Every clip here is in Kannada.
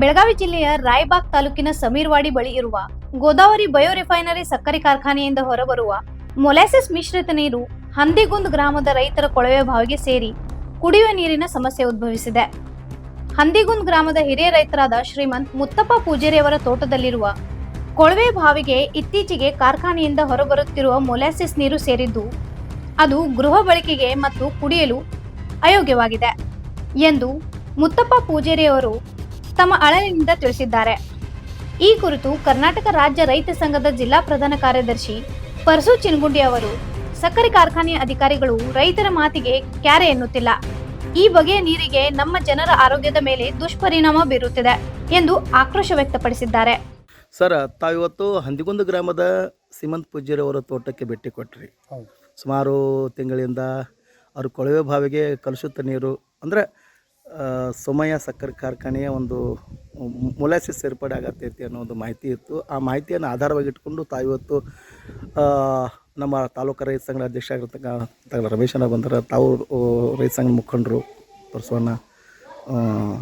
ಬೆಳಗಾವಿ ಜಿಲ್ಲೆಯ ರಾಯಬಾಗ್ ತಾಲೂಕಿನ ಸಮೀರ್ವಾಡಿ ಬಳಿ ಇರುವ ಗೋದಾವರಿ ಬಯೋ ರಿಫೈನರಿ ಸಕ್ಕರೆ ಕಾರ್ಖಾನೆಯಿಂದ ಹೊರಬರುವ ಮೊಲಾಸಿಸ್ ಮಿಶ್ರಿತ ನೀರು ಹಂದಿಗುಂದ್ ಗ್ರಾಮದ ರೈತರ ಕೊಳವೆ ಬಾವಿಗೆ ಸೇರಿ ಕುಡಿಯುವ ನೀರಿನ ಸಮಸ್ಯೆ ಉದ್ಭವಿಸಿದೆ. ಹಂದಿಗುಂದ್ ಗ್ರಾಮದ ಹಿರಿಯ ರೈತರಾದ ಶ್ರೀಮಂತ್ ಮುತ್ತಪ್ಪ ಪೂಜೇರಿ ಅವರ ತೋಟದಲ್ಲಿರುವ ಕೊಳವೆ ಬಾವಿಗೆ ಇತ್ತೀಚೆಗೆ ಕಾರ್ಖಾನೆಯಿಂದ ಹೊರಬರುತ್ತಿರುವ ಮೊಲಾಸಿಸ್ ನೀರು ಸೇರಿದ್ದು, ಅದು ಗೃಹ ಬಳಕೆಗೆ ಮತ್ತು ಕುಡಿಯಲು ಅಯೋಗ್ಯವಾಗಿದೆ ಎಂದು ಮುತ್ತಪ್ಪ ಪೂಜಾರಿ ಅವರು ತಮ್ಮ ಅಳಲಿನಿಂದ ತಿಳಿಸಿದ್ದಾರೆ. ಈ ಕುರಿತು ಕರ್ನಾಟಕ ರಾಜ್ಯ ರೈತ ಸಂಘದ ಜಿಲ್ಲಾ ಪ್ರಧಾನ ಕಾರ್ಯದರ್ಶಿ ಪರಸು ಚಿನ್ಗುಂಡಿ ಅವರು ಸಕ್ಕರೆ ಕಾರ್ಖಾನೆಯ ಅಧಿಕಾರಿಗಳು ರೈತರ ಮಾತಿಗೆ ಕ್ಯಾರೆ ಎನ್ನುತ್ತಿಲ್ಲ. ಈ ಬಗೆಯ ನೀರಿಗೆ ನಮ್ಮ ಜನರ ಆರೋಗ್ಯದ ಮೇಲೆ ದುಷ್ಪರಿಣಾಮ ಬೀರುತ್ತಿದೆ ಎಂದು ಆಕ್ರೋಶ ವ್ಯಕ್ತಪಡಿಸಿದ್ದಾರೆ. ಸರ್ ತಾವಿವತ್ತು ಹಂದಿಗುಂದು ಗ್ರಾಮದ ಸೀಮಂತ್ ಪೂಜ್ಯರವರ ತೋಟಕ್ಕೆ ಭೇಟಿ ಕೊಟ್ಟ್ರಿ ಹೌದು. ಸುಮಾರು ತಿಂಗಳಿಂದ ಅವರು ಕೊಳವೆ ಬಾವಿಗೆ ಕಲುಷಿತ ನೀರು ಅಂದರೆ ಸೋಮಯ್ಯ ಸಕ್ಕರೆ ಕಾರ್ಖಾನೆಯ ಒಂದು ಮೊಲಾಸಿಸ್ ಸೇರ್ಪಡೆ ಆಗತ್ತೈತಿ ಅನ್ನೋ ಒಂದು ಮಾಹಿತಿ ಇತ್ತು. ಆ ಮಾಹಿತಿಯನ್ನು ಆಧಾರವಾಗಿ ಇಟ್ಕೊಂಡು ತಾವಿವತ್ತು ನಮ್ಮ ತಾಲೂಕು ರೈತ ಸಂಘದ ಅಧ್ಯಕ್ಷ ಆಗಿರ್ತಕ್ಕ ರಮೇಶನ ಬಂದರೆ. ತಾವು ರೈತ ಸಂಘದ ಮುಖಂಡರು ಪರಸವನ್ನ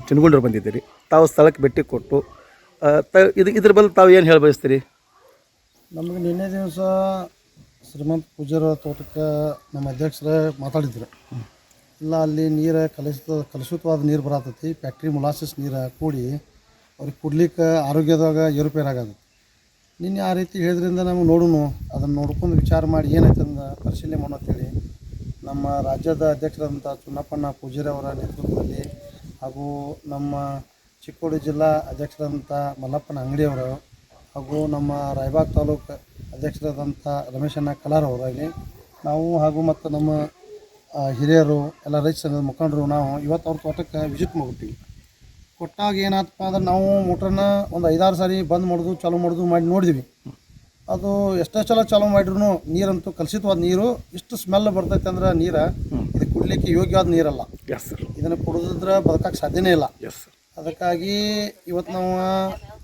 ಚಿನ್ಗುಂಡ್ರು ಬಂದಿದ್ದೀರಿ. ತಾವು ಸ್ಥಳಕ್ಕೆ ಭೇಟಿ ಕೊಟ್ಟು ತ ಇದು ಇದ್ರ ಬದಲು ತಾವು ಏನು ಹೇಳಿ ಬಯಸ್ತೀರಿ? ನಮಗೆ ನಿನ್ನೆ ದಿವಸ ಶ್ರೀಮಂತ ಪೂಜಾರ ತೋಟಕ್ಕೆ ನಮ್ಮ ಅಧ್ಯಕ್ಷರೇ ಮಾತಾಡಿದ್ರು. ಇಲ್ಲ ಅಲ್ಲಿ ನೀರು ಕಲುಷಿತ ಕಲುಷಿತವಾದ ನೀರು ಬರತೈತಿ. ಫ್ಯಾಕ್ಟ್ರಿ ಮೊಲಾಸಿಸ್ ನೀರು ಕೂಡಿ ಅವ್ರಿಗೆ ಕುಡ್ಲಿಕ್ಕೆ ಆರೋಗ್ಯದಾಗ ಏರುಪೇರು ಆಗತ್ತೆ ನಿನ್ನೆ ಆ ರೀತಿ ಹೇಳಿದ್ರಿಂದ ನಮಗೆ ನೋಡೋಣ ಅದನ್ನು ನೋಡ್ಕೊಂಡು ವಿಚಾರ ಮಾಡಿ ಏನಾಯ್ತಂದ ಪರಿಶೀಲನೆ ಮಾಡೋ ಅಂತೇಳಿ ನಮ್ಮ ರಾಜ್ಯದ ಅಧ್ಯಕ್ಷರಾದಂಥ ಚುನ್ನಪ್ಪಣ್ಣ ಪೂಜಾರಿ ಅವರ ನೇತೃತ್ವದಲ್ಲಿ ಹಾಗೂ ನಮ್ಮ ಚಿಕ್ಕೋಡಿ ಜಿಲ್ಲಾ ಅಧ್ಯಕ್ಷರಾದಂಥ ಮಲ್ಲಪ್ಪನ ಅಂಗಡಿಯವರು ಹಾಗೂ ನಮ್ಮ ರಾಯಬಾಗ್ ತಾಲೂಕು ಅಧ್ಯಕ್ಷರಾದಂಥ ರಮೇಶಣ್ಣ ಕಲಾರ್ ಅವರಾಗಿ ನಾವು ಹಾಗೂ ಮತ್ತು ನಮ್ಮ ಹಿರಿಯರು ಎಲ್ಲ ರೈತ ಸಂಘದ ಮುಖಂಡರು ನಾವು ಇವತ್ತು ಅವ್ರ ತೋಟಕ್ಕೆ ವಿಸಿಟ್ ಮಾಡ್ಬಿಟ್ಟಿವಿ. ಕೊಟ್ಟಾಗ ಏನಾಯ್ತಪ್ಪ ಅಂದ್ರೆ ನಾವು ಮೋಟ್ರನ್ನ ಒಂದು ಐದಾರು ಸಾರಿ ಬಂದ್ ಮಾಡೋದು ಚಾಲೂ ಮಾಡೋದು ಮಾಡಿ ನೋಡಿದ್ವಿ. ಅದು ಎಷ್ಟೇ ಸಲ ಚಾಲೂ ಮಾಡಿದ್ರು ನೀರಂತೂ ಕಲುಷಿತವಾದ ನೀರು ಇಷ್ಟು ಸ್ಮೆಲ್ ಬರ್ತೈತೆ ಅಂದ್ರೆ ನೀರು ಇದು ಕುಡ್ಲಿಕ್ಕೆ ಯೋಗ್ಯವಾದ ನೀರಲ್ಲ. ಇದನ್ನು ಕುಡಿದ್ರೆ ಬದುಕಕ್ಕೆ ಸಾಧ್ಯನೇ ಇಲ್ಲ. ಅದಕ್ಕಾಗಿ ಇವತ್ತು ನಾವು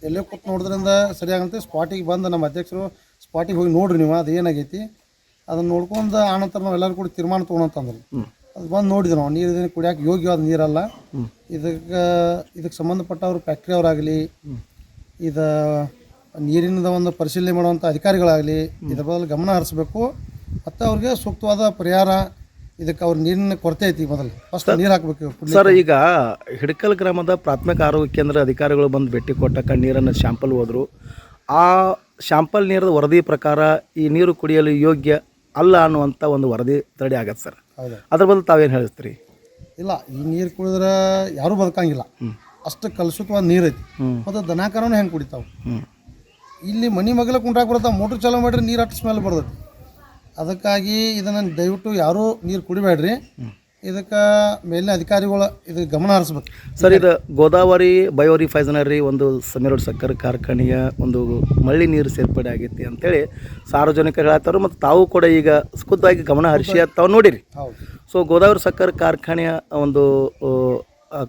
ಎಲ್ಲೇ ಕೂತ್ ನೋಡಿದ್ರಿಂದ ಸರಿಯಾಗಂತೆ ಸ್ಪಾಟಿಗೆ ಬಂದು ನಮ್ಮ ಅಧ್ಯಕ್ಷರು ಸ್ಪಾಟಿಗೆ ಹೋಗಿ ನೋಡ್ರಿ ನೀವು ಅದು ಏನಾಗೈತಿ ಅದನ್ನು ನೋಡ್ಕೊಂಡು ಆನಂತರ ನಾವು ಎಲ್ಲರೂ ಕೂಡ ತೀರ್ಮಾನ ತಗೊಂಡ್ರಿ ಅದು ಬಂದು ನೋಡಿದ್ರು ನಾವು ನೀರು ಇದನ್ನು ಕುಡಿಯೋಕೆ ಯೋಗ್ಯವಾದ ನೀರಲ್ಲ. ಇದಕ್ಕೆ ಇದಕ್ಕೆ ಸಂಬಂಧಪಟ್ಟವ್ರು ಫ್ಯಾಕ್ಟ್ರಿ ಅವರಾಗಲಿ ಇದು ನೀರಿನದ ಒಂದು ಪರಿಶೀಲನೆ ಮಾಡುವಂಥ ಅಧಿಕಾರಿಗಳಾಗಲಿ ಇದ್ರ ಬದಲು ಗಮನ ಹರಿಸ್ಬೇಕು. ಮತ್ತು ಅವ್ರಿಗೆ ಸೂಕ್ತವಾದ ಪರಿಹಾರ ಇದಕ್ಕೆ ಅವ್ರ ನೀರಿನ ಕೊರತೆ ಐತಿ ಮೊದಲು. ಫಸ್ಟ್ ನೀರು ಹಾಕಬೇಕು ಸರ್ ಈಗ ಹಿಡಕಲ್ ಗ್ರಾಮದ ಪ್ರಾಥಮಿಕ ಆರೋಗ್ಯ ಕೇಂದ್ರ ಅಧಿಕಾರಿಗಳು ಬಂದು ಭೇಟಿ ಕೊಟ್ಟಕ್ಕ ನೀರನ್ನು ಶಾಂಪಲ್ ಹೋದರು. ಆ ಶಾಂಪಲ್ ನೀರದ ವರದಿ ಪ್ರಕಾರ ಈ ನೀರು ಕುಡಿಯಲು ಯೋಗ್ಯ ಅಲ್ಲ ಅನ್ನುವಂಥ ಒಂದು ವರದಿ ತಡೆ ಆಗತ್ತೆ ಸರ್. ಹೌದು. ಅದ್ರ ಬದಲು ತಾವೇನು ಹೇಳ್ತೀರಿ? ಇಲ್ಲ ಈ ನೀರು ಕುಡಿದ್ರೆ ಯಾರೂ ಬದುಕಂಗಿಲ್ಲ. ಅಷ್ಟು ಕಲುಷಿತವಾದ ನೀರು ಐತಿ ಮತ್ತು ದನಕರನು ಹೆಂಗೆ ಕುಡಿತಾವೆ? ಇಲ್ಲಿ ಮನೆ ಮಗಲ ಕುಂಟಾಕ್ ಬರ್ತಾವೆ ಮೋಟ್ರ್ ಚಾಲೂ ಮಾಡಿರಿ ನೀರು ಅಷ್ಟು ಸ್ಮೆಲ್ ಬರ್ತೈತಿ. ಅದಕ್ಕಾಗಿ ಇದನ್ನು ದಯವಿಟ್ಟು ಯಾರೂ ನೀರು ಕುಡಿಬೇಡ್ರಿ. ಇದಕ್ಕೆ ಮೇಲಿನ ಅಧಿಕಾರಿಗಳು ಇದು ಗಮನ ಹರಿಸ್ಬೇಕು. ಸರ್ ಇದು ಗೋದಾವರಿ ಬಯೋ ರಿಫೈನರಿ ಒಂದು ಸಮೀರೋಡ್ ಸಕ್ಕರೆ ಕಾರ್ಖಾನೆಯ ಒಂದು ಮಳ್ಳಿ ನೀರು ಸೇರ್ಪಡೆ ಆಗೈತಿ ಅಂತೇಳಿ ಸಾರ್ವಜನಿಕರು ಹೇಳ್ತಾರೆ ಮತ್ತು ತಾವು ಕೂಡ ಈಗ ಖುದ್ದಾಗಿ ಗಮನ ಹರಿಸಿ ತಾವು ನೋಡಿರಿ. ಸೊ ಗೋದಾವರಿ ಸಕ್ಕರೆ ಕಾರ್ಖಾನೆಯ ಒಂದು ಆ,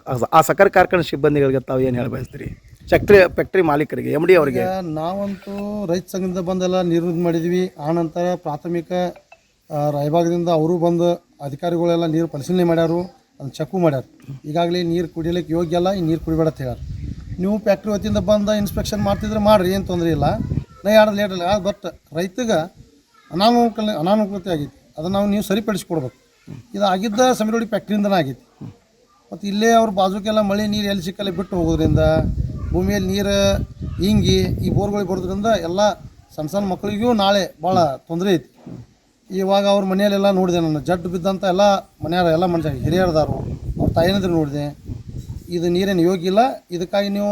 ಆ- ಆ ಸಕ್ಕರೆ ಕಾರ್ಖಾನೆ ಸಿಬ್ಬಂದಿಗಳಿಗೆ ತಾವು ಏನು ಹೇಳಿ ಬಯಸ್ತೀರಿ? ಫ್ಯಾಕ್ಟ್ರಿ ಫ್ಯಾಕ್ಟ್ರಿ ಮಾಲೀಕರಿಗೆ ಎಂ ಡಿ ಅವರಿಗೆ? ನಾವಂತೂ ರೈತ ಸಂಘದಿಂದ ಬಂದೆಲ್ಲ ನೀರು ಮಾಡಿದ್ವಿ. ಮಾಡಿದ್ವಿ ಆನಂತರ ಪ್ರಾಥಮಿಕ ರಾಯಭಾಗದಿಂದ ಅವರು ಬಂದು ಅಧಿಕಾರಿಗಳೆಲ್ಲ ನೀರು ಪರಿಶೀಲನೆ ಮಾಡ್ಯಾರು, ಅದನ್ನು ಚೆಕ್ಕು ಮಾಡ್ಯಾರ. ಈಗಾಗಲೇ ನೀರು ಕುಡಿಲಿಕ್ಕೆ ಯೋಗ್ಯ ಅಲ್ಲ, ಈ ನೀರು ಕುಡಿಬೇಡ ಅಂತ ಹೇಳ್ಯಾರ. ನೀವು ಫ್ಯಾಕ್ಟ್ರಿ ವತಿಯಿಂದ ಬಂದು ಇನ್ಸ್ಪೆಕ್ಷನ್ ಮಾಡ್ತಿದ್ರೆ ಮಾಡ್ರಿ, ಏನು ತೊಂದರೆ ಇಲ್ಲ. ನಾ ಲೇಟಲ್ಲ ಲೇಟ್ ಇಲ್ಲ ಬಟ್ ರೈತಗೆ ಅನಾನುಕೂಲ, ಅನಾನುಕೂಲತೆ ಆಗೈತಿ. ಅದನ್ನು ನಾವು ನೀವು ಸರಿಪಡಿಸ್ಕೊಡ್ಬೇಕು. ಇದು ಆಗಿದ್ದ ಸಮೀರೋಡಿ ಫ್ಯಾಕ್ಟ್ರಿಯಿಂದನೇ ಆಗೈತಿ. ಮತ್ತು ಇಲ್ಲೇ ಅವ್ರ ಬಾಜುಕೆಲ್ಲ ಮಳೆ ನೀರು ಎಲ್ಲಿ ಸಿಕ್ಕಲ್ಲಿ ಬಿಟ್ಟು ಹೋಗೋದ್ರಿಂದ, ಭೂಮಿಯಲ್ಲಿ ನೀರು ಹಿಂಗಿ ಈ ಬೋರ್ಗಳಿಗೆ ಬರೋದ್ರಿಂದ ಎಲ್ಲ ಸಣ್ಣ ಸಣ್ಣ ಮಕ್ಕಳಿಗೂ ನಾಳೆ ಭಾಳ ತೊಂದರೆ ಐತಿ. ಇವಾಗ ಅವ್ರ ಮನೆಯಲ್ಲೆಲ್ಲ ನೋಡಿದೆ ನಾನು. ಜಡ್ಡು ಬಿದ್ದಂಥ ಎಲ್ಲ ಮನೆಯವ್ರ ಎಲ್ಲ ಮನುಷ್ಯ ಹಿರಿಯರದಾರು. ಅವ್ರ ತಾಯಿನಂದ್ರೆ ನೋಡಿದೆ. ಇದು ನೀರೇನು ಯೋಗ್ಯ ಇಲ್ಲ. ಇದಕ್ಕಾಗಿ ನೀವು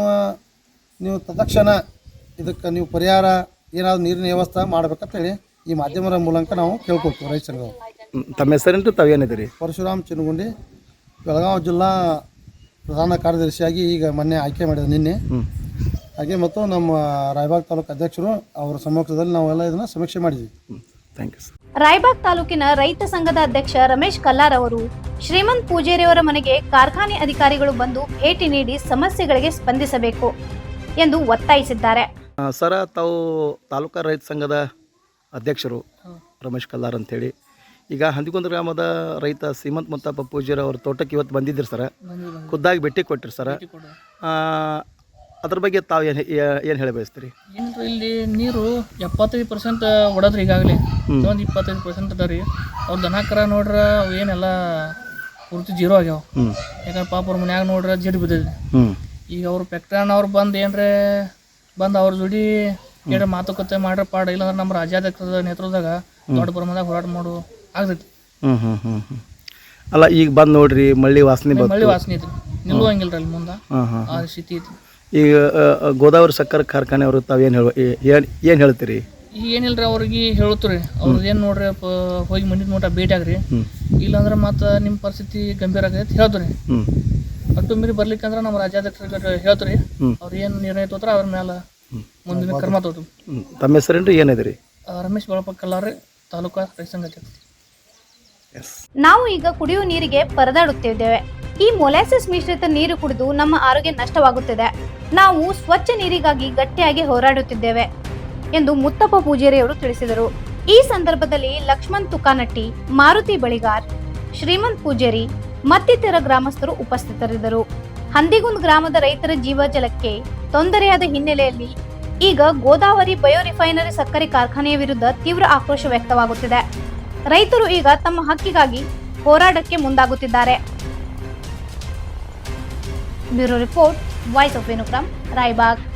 ನೀವು ತತ್ಕ್ಷಣ ಇದಕ್ಕೆ ನೀವು ಪರಿಹಾರ ಏನಾದರೂ ನೀರಿನ ವ್ಯವಸ್ಥೆ ಮಾಡ್ಬೇಕಂತೇಳಿ ಈ ಮಾಧ್ಯಮದ ಮೂಲಕ ನಾವು ಕೇಳ್ಕೊಳ್ತೀವಿ ರೈತ. ತಮ್ಮ ಹೆಸರೇನು ತಾವೇನಿದ್ದೀರಿ ಪರಶುರಾಮ್ ಚಿನಗುಂಡಿ ಬೆಳಗಾವಿ ಜಿಲ್ಲಾ ಪ್ರಧಾನ ಕಾರ್ಯದರ್ಶಿಯಾಗಿ ಈಗ ಮೊನ್ನೆ ಆಯ್ಕೆ ಮಾಡಿದೆ ನಿನ್ನೆ. ಹಾಗೆ ಮತ್ತು ನಮ್ಮ ರಾಯಬಾಗ್ ತಾಲೂಕು ಅಧ್ಯಕ್ಷರು ಅವರ ಸಮ್ಮುಖದಲ್ಲಿ ನಾವೆಲ್ಲ ಇದನ್ನು ಸಮೀಕ್ಷೆ ಮಾಡಿದ್ವಿ. ಥ್ಯಾಂಕ್ ಯು ಸರ್ ರಾಯಬಾಗ್ ತಾಲೂಕಿನ ರೈತ ಸಂಘದ ಅಧ್ಯಕ್ಷ ರಮೇಶ್ ಕಲ್ಲಾರ್ ಅವರು ಶ್ರೀಮಂತ್ ಪೂಜೇರಿಯವರ ಮನೆಗೆ ಕಾರ್ಖಾನೆ ಅಧಿಕಾರಿಗಳು ಬಂದು ಭೇಟಿ ನೀಡಿ ಸಮಸ್ಯೆಗಳಿಗೆ ಸ್ಪಂದಿಸಬೇಕು ಎಂದು ಒತ್ತಾಯಿಸಿದ್ದಾರೆ. ಸರ ತಾವು ತಾಲೂಕಾ ರೈತ ಸಂಘದ ಅಧ್ಯಕ್ಷರು ರಮೇಶ್ ಕಲ್ಲಾರ್ ಅಂತೇಳಿ. ಈಗ ಹಂದಿಗೊಂದು ಗ್ರಾಮದ ರೈತ ಸೀಮಂತ್ ಮುತ್ತಪ್ಪ ಪೂಜಾರಿ ಅವ್ರ ತೋಟಕ್ಕೆ ಇವತ್ತು ಬಂದಿದ್ದರು ಸರ. ಖುದ್ದಾಗಿ ಭೇಟಿ ಕೊಟ್ಟಿರಿ ಸರ. ಅದ್ರ ಬಗ್ಗೆ ತಾವು ಏನು ಏನು ಹೇಳಿ ಬಯಸ್ತೀರಿ? ಏನ್ರಿ ಇಲ್ಲಿ ನೀರು ಎಪ್ಪತ್ತೈದು ಪರ್ಸೆಂಟ್ ಒಡದ್ರಿ ಈಗಾಗಲೇ. ಒಂದು ಇಪ್ಪತ್ತೈದು ಪರ್ಸೆಂಟ್ ಅದ ರೀ. ಅವ್ರ ದನ ಕರ ನೋಡ್ರ ಅವು ಏನೆಲ್ಲ ಪೂರ್ತಿ ಜೀರೋ ಆಗ್ಯಾವ. ಯಾಕಂದ್ರೆ ಪಾಪ ಅವ್ರ ಮನ್ಯಾಗ ನೋಡ್ರ ಜಿಡ್ ಬಿದ್ದೈತಿ ಈಗ ಅವ್ರು ಅವ್ರು ಬಂದು ಏನ್ರೆ ಬಂದು ಅವ್ರ ಜೋಡಿ ಏನ್ರ ಮಾತುಕತೆ ಮಾಡ್ರ ಪಾಡ ಇಲ್ಲಾಂದ್ರೆ ನಮ್ಮ ರಾಜ್ಯಾಧ್ಯಕ್ಷದ ನೇತೃತ್ವದಾಗ ದೊಡ್ಡ ಪ್ರಮಾಣದಾಗ ಹೋರಾಟ ಮಾಡು ಆಗ್ತೈತಿ. ಅಲ್ಲ ಈಗ ಬಂದು ನೋಡ್ರಿ ಮಳ್ಳಿ ವಾಸನೆ ಮಳ್ಳಿ ವಾಸನೆ ಐತಿ ನಿಲ್ಲುವಂಗಿಲ್ಲ ಅಲ್ಲಿ ಮುಂದೆ. ಆ ಸ್ಥಿತಿ ಐತಿ ಈಗ ಗೋದಾವರಿ ಸಕ್ಕರೆ ಕಾರ್ಖಾನೆಯವರು ತಾವು ಏನು ಹೇಳ ಏನು ಏನು ಹೇಳ್ತೀರಿ? ಈಗ ಏನಿಲ್ರಿ ಅವ್ರಿಗೆ ಹೇಳುತ್ತೀರಿ ಅವ್ರದ್ದು ಏನು ನೋಡ್ರಿ ಹೋಗಿ ಮಂಡಿ ನೋಟ ಭೇಟಿ ಆಗ್ರಿ. ಇಲ್ಲಾಂದ್ರೆ ಮತ್ತೆ ನಿಮ್ಮ ಪರಿಸ್ಥಿತಿ ಗಂಭೀರ ಆಗೈತೆ ಹೇಳ್ತೀರಿ ಅಟ್ಟು ಮೀರಿ ಬರ್ಲಿಕ್ಕಂದ್ರೆ ನಮ್ಮ ರಾಜ್ಯಾಧ್ಯಕ್ಷರಿಗೆ ಹೇಳ್ತೀರಿ. ಅವ್ರು ಏನು ನಿರ್ಣಯ ತೋತ್ರ ಅವ್ರ ಮೇಲೆ ಮುಂದಿನ ಕ್ರಮ ತೋತು ತಮ್ಮ ಹೆಸರೇನ್ರಿ ಏನಿದ್ರಿ ರಮೇಶ್ ಬಳಪಕ್ಕಲ್ಲಾರಿ ತಾಲೂಕಾ ರೈತ ಸಂಘ ಎಸ್ ನಾವು ಈಗ ಕುಡಿಯುವ ನೀರಿಗೆ ಪರದಾಡುತ್ತಿದ್ದೇವೆ. ಈ ಮೊಲಾಸಿಸ್ ಮಿಶ್ರಿತ ನೀರು ಕುಡಿದು ನಮ್ಮ ಆರೋಗ್ಯ ನಷ್ಟವಾಗುತ್ತಿದೆ. ನಾವು ಸ್ವಚ್ಛ ನೀರಿಗಾಗಿ ಗಟ್ಟಿಯಾಗಿ ಹೋರಾಡುತ್ತಿದ್ದೇವೆ ಎಂದು ಮುತ್ತಪ್ಪ ಪೂಜಾರಿಯವರು ತಿಳಿಸಿದರು. ಈ ಸಂದರ್ಭದಲ್ಲಿ ಲಕ್ಷ್ಮಣ್ ತುಕಾನಟ್ಟಿ, ಮಾರುತಿ ಬಳಿಗಾರ್, ಶ್ರೀಮಂತ್ ಪೂಜಾರಿ, ಮತ್ತಿತರ ಗ್ರಾಮಸ್ಥರು ಉಪಸ್ಥಿತರಿದ್ದರು. ಹಂದಿಗುಂದ್ ಗ್ರಾಮದ ರೈತರ ಜೀವಜಲಕ್ಕೆ ತೊಂದರೆಯಾದ ಹಿನ್ನೆಲೆಯಲ್ಲಿ ಈಗ ಗೋದಾವರಿ ಬಯೋ ರಿಫೈನರಿ ಸಕ್ಕರೆ ಕಾರ್ಖಾನೆಯ ವಿರುದ್ಧ ತೀವ್ರ ಆಕ್ರೋಶ ವ್ಯಕ್ತವಾಗುತ್ತಿದೆ. ರೈತರು ಈಗ ತಮ್ಮ ಹಕ್ಕಿಗಾಗಿ ಹೋರಾಟಕ್ಕೆ ಮುಂದಾಗುತ್ತಿದ್ದಾರೆ. Bureau report voice of Vinukram Raibag